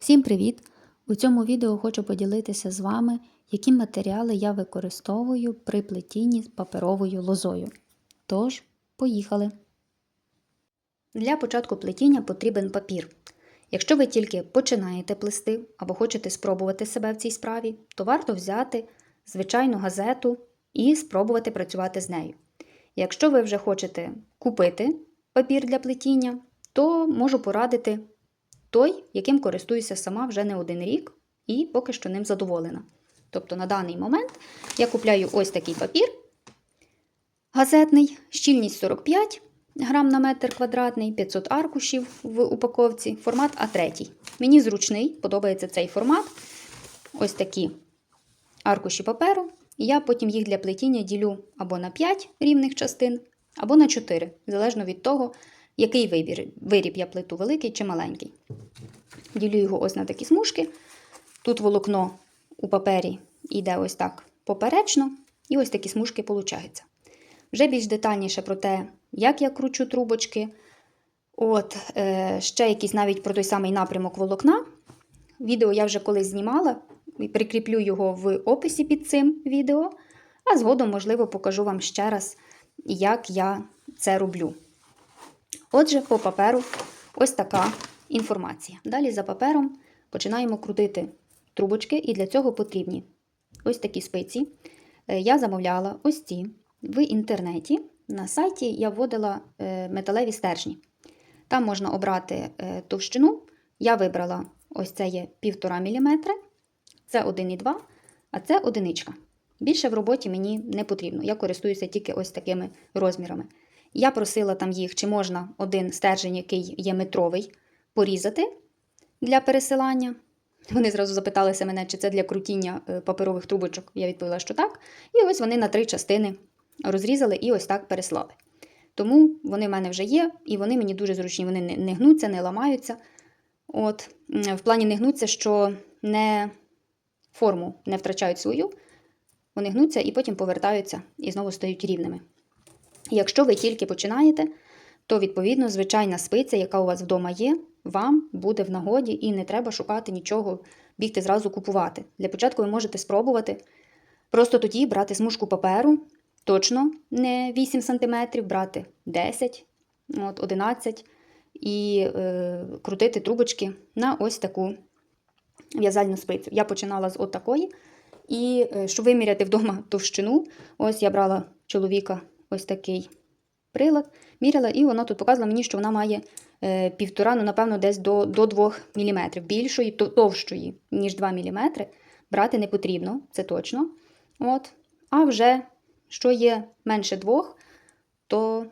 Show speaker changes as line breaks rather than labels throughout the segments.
Всім привіт! У цьому відео хочу поділитися з вами, які матеріали я використовую при плетінні паперовою лозою. Тож, поїхали! Для початку плетіння потрібен папір. Якщо ви тільки починаєте плести або хочете спробувати себе в цій справі, то варто взяти звичайну газету і спробувати працювати з нею. Якщо ви вже хочете купити папір для плетіння, то можу порадити той, яким користуюся сама вже не один рік і поки що ним задоволена. Тобто на даний момент я купляю ось такий папір газетний, щільність 45 грам на метр квадратний, 500 аркушів в упаковці, формат А3. Мені зручний, подобається цей формат. Ось такі аркуші паперу. Я потім їх для плетіння ділю або на 5 рівних частин, або на 4, залежно від того, який вибір, виріб я плету, великий чи маленький. Ділю його ось на такі смужки. Тут волокно у папері йде ось так поперечно, і ось такі смужки получаються. Вже більш детальніше про те, як я кручу трубочки. От, е, ще якийсь навіть про той самий напрямок волокна. Відео я вже колись знімала, прикріплю його в описі під цим відео, а згодом, можливо, покажу вам ще раз, як я це роблю. Отже, по паперу ось така інформація. Далі за папером починаємо крутити трубочки, і для цього потрібні ось такі спиці. Е, Я замовляла ось ці в інтернеті. На сайті я вводила е, металеві стержні. Там можна обрати е, товщину. Я вибрала ось це є 1,5 мм, це 1,2 а це одиничка. Більше в роботі мені не потрібно. Я користуюся тільки ось такими розмірами. Я просила там їх, чи можна один стержень, який є метровий, порізати для пересилання. Вони зразу запиталися мене, чи це для крутіння е, паперових трубочок. Я відповіла, що так. І ось вони на три частини розрізали і ось так переслали. Тому вони в мене вже є, і вони мені дуже зручні. Вони не, гнуться, не ламаються. От, В плані не гнуться, що не форму не втрачають свою, вони гнуться і потім повертаються і знову стають рівними. Якщо ви тільки починаєте, то, відповідно, звичайна спиця, яка у вас вдома є, вам буде в нагоді і не треба шукати нічого, бігти зразу купувати. Для початку ви можете спробувати просто тоді брати смужку паперу, точно не 8 см, брати 10, от, 11 і е, крутити трубочки на ось таку в'язальну спицю. Я починала з отакої. І е, щоб виміряти вдома товщину, ось я брала чоловіка ось такий прилад, міряла, і воно тут показало мені, що вона має е, півтора, ну, напевно, десь до до 2 мм. Більшої, то- товщої, ніж 2 мм, брати не потрібно, це точно. От. А вже, що є менше двох, то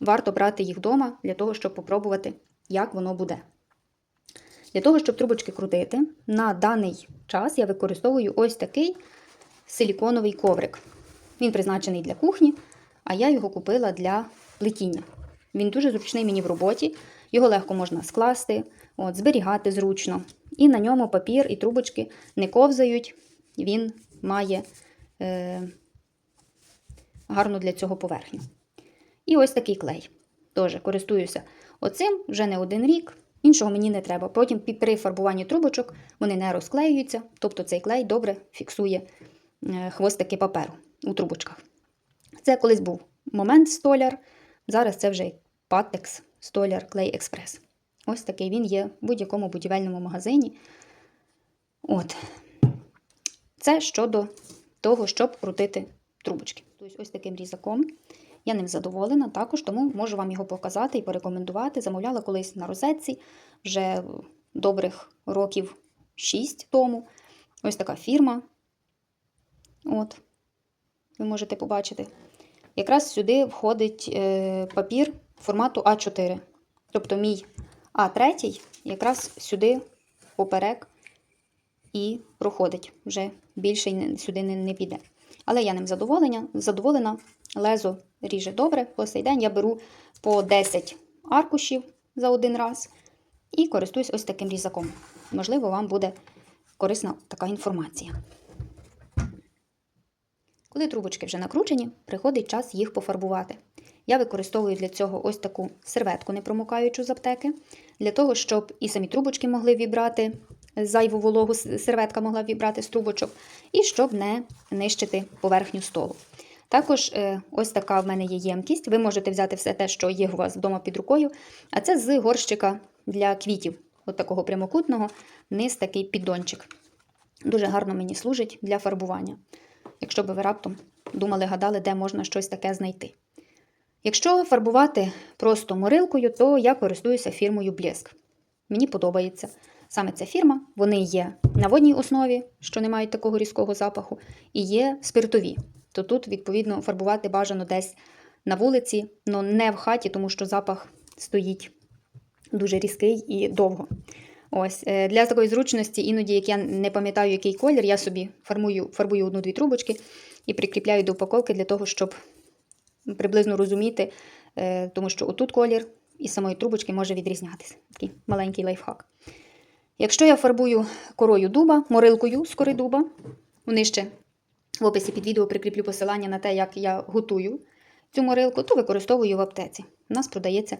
варто брати їх вдома для того, щоб попробувати, як воно буде. Для того, щоб трубочки крутити, на даний час я використовую ось такий силіконовий коврик. Він призначений для кухні, а я його купила для плетіння. Він дуже зручний мені в роботі, його легко можна скласти, от, зберігати зручно. І на ньому папір і трубочки не ковзають, він має е, гарну для цього поверхню. І ось такий клей. Теж користуюся оцим вже не один рік. Іншого мені не треба. Потім при фарбуванні трубочок вони не розклеюються, тобто цей клей добре фіксує е, хвостики паперу у трубочках. Це колись був момент столяр. Зараз це вже Патекс Столяр Клей Експрес. Ось такий він є в будь-якому будівельному магазині. От. Це щодо того, щоб крутити трубочки. Тобто ось таким різаком. Я ним задоволена також, тому можу вам його показати і порекомендувати. Замовляла колись на розетці вже добрих років 6 тому. Ось така фірма. От, ви можете побачити. Якраз сюди входить е, папір формату А4. Тобто мій А3 якраз сюди поперек і проходить. Вже більше сюди не, піде. Але я ним задоволена. задоволена. Лезо ріже добре. По цей день я беру по 10 аркушів за один раз і користуюсь ось таким різаком. Можливо, вам буде корисна така інформація. Коли трубочки вже накручені, приходить час їх пофарбувати. Я використовую для цього ось таку серветку непромокаючу з аптеки, для того, щоб і самі трубочки могли вібрати зайву вологу, серветка могла вібрати з трубочок, і щоб не нищити поверхню столу. Також е, ось така в мене є ємкість. Ви можете взяти все те, що є у вас вдома під рукою, а це з горщика для квітів, от такого прямокутного, низ такий піддончик. Дуже гарно мені служить для фарбування. Якщо би ви раптом думали, гадали, де можна щось таке знайти. Якщо фарбувати просто морилкою, то я користуюся фірмою Блеск. Мені подобається саме ця фірма. Вони є на водній основі, що не мають такого різкого запаху, і є спиртові. То тут, відповідно, фарбувати бажано десь на вулиці, але не в хаті, тому що запах стоїть дуже різкий і довго. Ось е, для такої зручності, іноді, як я не пам'ятаю, який колір, я собі фармую, фарбую одну-дві трубочки і прикріпляю до упаковки для того, щоб приблизно розуміти, е, тому що отут колір із самої трубочки може відрізнятися. Такий маленький лайфхак. Якщо я фарбую корою дуба, морилкою з кори дуба, нижче в описі під відео прикріплю посилання на те, як я готую цю морилку, то використовую в аптеці. У нас продається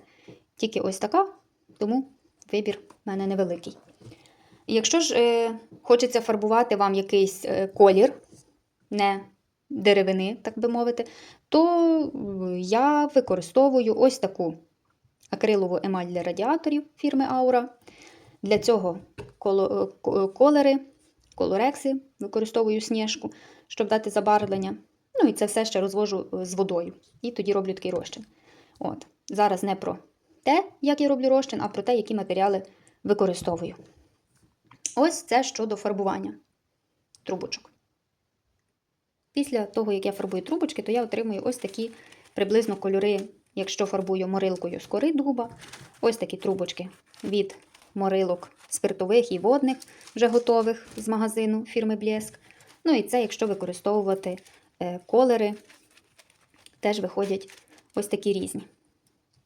тільки ось така, тому вибір в мене невеликий. Якщо ж е, хочеться фарбувати вам якийсь е, колір, не деревини, так би мовити, то е, я використовую ось таку акрилову емаль для радіаторів фірми Aura. Для цього е, колери, колорекси, використовую сніжку, щоб дати забарвлення. Ну і це все ще розвожу з водою. І тоді роблю такий розчин. От. Зараз не про те, як я роблю розчин, а про те, які матеріали використовую. Ось це щодо фарбування трубочок. Після того, як я фарбую трубочки, то я отримую ось такі приблизно кольори, якщо фарбую морилкою з кори дуба, ось такі трубочки від морилок спиртових і водних, вже готових з магазину фірми Блеск. Ну і це, якщо використовувати е, колери, теж виходять ось такі різні.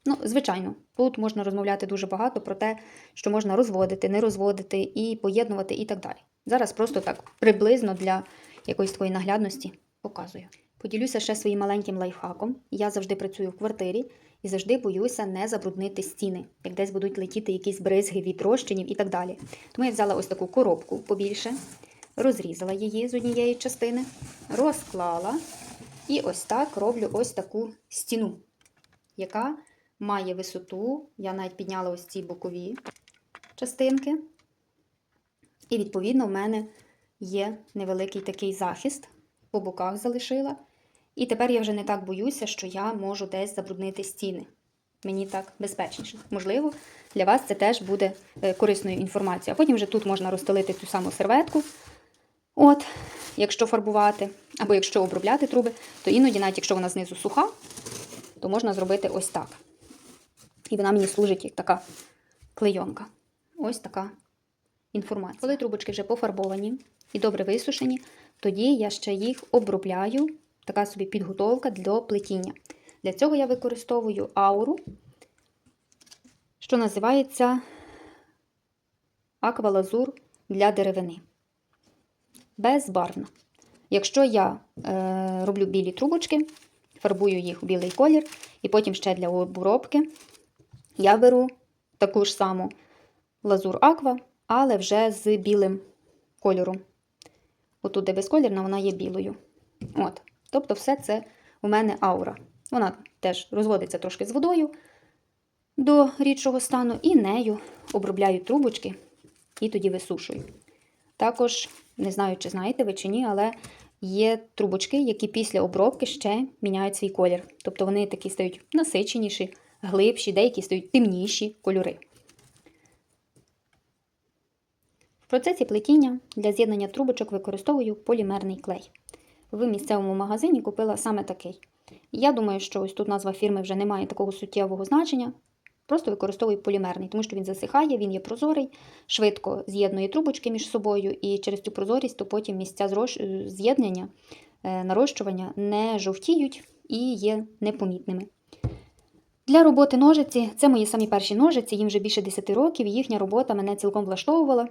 Ну, звичайно, тут можна розмовляти дуже багато про те, що можна розводити, не розводити і поєднувати, і так далі. Зараз просто так приблизно для якоїсь твоєї наглядності показую. Поділюся ще своїм маленьким лайфхаком. Я завжди працюю в квартирі і завжди боюся не забруднити стіни, як десь будуть летіти якісь бризги від розчинів і так далі. Тому я взяла ось таку коробку побільше, розрізала її з однієї частини, розклала і ось так роблю ось таку стіну, яка має висоту. Я навіть підняла ось ці бокові частинки. І, відповідно, в мене є невеликий такий захист, по боках залишила. І тепер я вже не так боюся, що я можу десь забруднити стіни. Мені так безпечніше. Можливо, для вас це теж буде е, корисною інформацією. А потім вже тут можна розстелити цю саму серветку. От, якщо фарбувати, або якщо обробляти труби, то іноді, навіть якщо вона знизу суха, то можна зробити ось так. І вона мені служить як така клейонка. Ось така інформація. Коли трубочки вже пофарбовані і добре висушені, тоді я ще їх обробляю. Така собі підготовка для плетіння. Для цього я використовую ауру, що називається аквалазур для деревини. Безбарвна. Якщо я е, роблю білі трубочки, фарбую їх у білий колір, і потім ще для обробки я беру таку ж саму лазур аква, але вже з білим кольором. Отут, де безколірна, вона є білою. От. Тобто, все це у мене аура. Вона теж розводиться трошки з водою до рідшого стану, і нею обробляю трубочки і тоді висушую. Також, не знаю, чи знаєте ви чи ні, але є трубочки, які після обробки ще міняють свій колір. Тобто вони такі стають насиченіші, глибші, деякі стають темніші кольори. В процесі плетіння для з'єднання трубочок використовую полімерний клей. В місцевому магазині купила саме такий. Я думаю, що ось тут назва фірми вже не має такого суттєвого значення. Просто використовую полімерний, тому що він засихає, він є прозорий, швидко з'єднує трубочки між собою, і через цю прозорість то потім місця зрош- з'єднання, е, нарощування не жовтіють і є непомітними. Для роботи ножиці це мої самі перші ножиці, їм вже більше 10 років, і їхня робота мене цілком влаштовувала.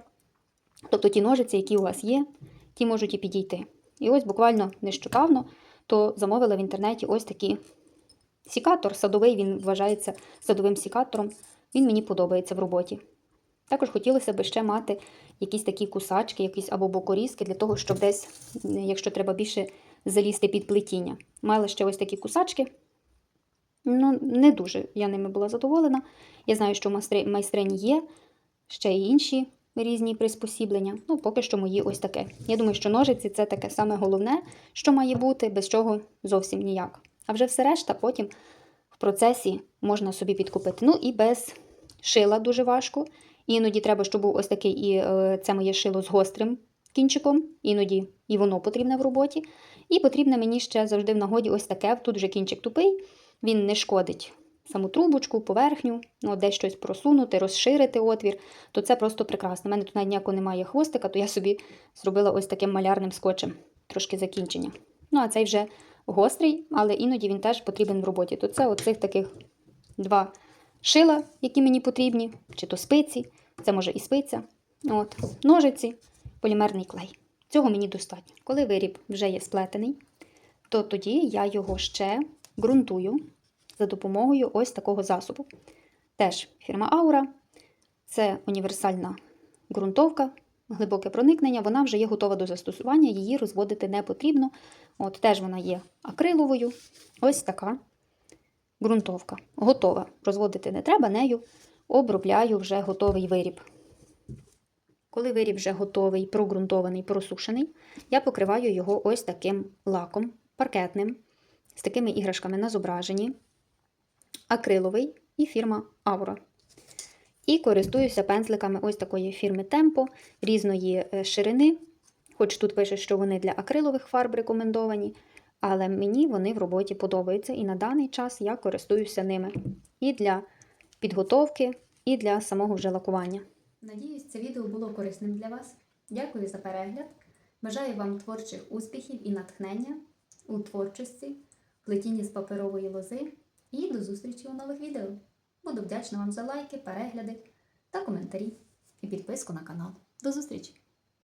Тобто ті ножиці, які у вас є, ті можуть і підійти. І ось буквально нещодавно то замовила в інтернеті ось такий сікатор садовий, він вважається садовим сікатором. Він мені подобається в роботі. Також хотілося б ще мати якісь такі кусачки, якісь або бокорізки, для того, щоб десь, якщо треба більше залізти під плетіння. Мала ще ось такі кусачки. Ну, не дуже я ними була задоволена. Я знаю, що в майстри- майстрині є ще й інші різні приспосіблення. Ну, поки що мої ось таке. Я думаю, що ножиці це таке саме головне, що має бути, без чого зовсім ніяк. А вже все решта потім в процесі можна собі підкупити. Ну і без шила дуже важко. Іноді треба, щоб був ось такий і е, це моє шило з гострим кінчиком, іноді і воно потрібне в роботі. І потрібне мені ще завжди в нагоді ось таке. Тут вже кінчик тупий, він не шкодить саму трубочку, поверхню, ну, десь щось просунути, розширити отвір, то це просто прекрасно. У мене тут навіть ніякого немає хвостика, то я собі зробила ось таким малярним скотчем, трошки закінчення. Ну, а цей вже гострий, але іноді він теж потрібен в роботі. То це оцих таких два шила, які мені потрібні, чи то спиці, це може і спиця, от, ножиці, полімерний клей. Цього мені достатньо. Коли виріб вже є сплетений, то тоді я його ще ґрунтую за допомогою ось такого засобу. Теж фірма Аура, це універсальна ґрунтовка, глибоке проникнення, вона вже є готова до застосування, її розводити не потрібно. От Теж вона є акриловою. Ось така ґрунтовка. Готова. Розводити не треба, нею обробляю вже готовий виріб. Коли виріб вже готовий, прогрунтований, просушений, я покриваю його ось таким лаком паркетним, з такими іграшками на зображенні, акриловий і фірма Aura. І користуюся пензликами ось такої фірми Tempo різної е, ширини. Хоч тут пише, що вони для акрилових фарб рекомендовані, але мені вони в роботі подобаються, і на даний час я користуюся ними і для підготовки, і для самого вже лакування. Надіюсь, це відео було корисним для вас. Дякую за перегляд. Бажаю вам творчих успіхів і натхнення у творчості, плетінні з паперової лози і до зустрічі у нових відео. Буду вдячна вам за лайки, перегляди та коментарі і підписку на канал. До зустрічі!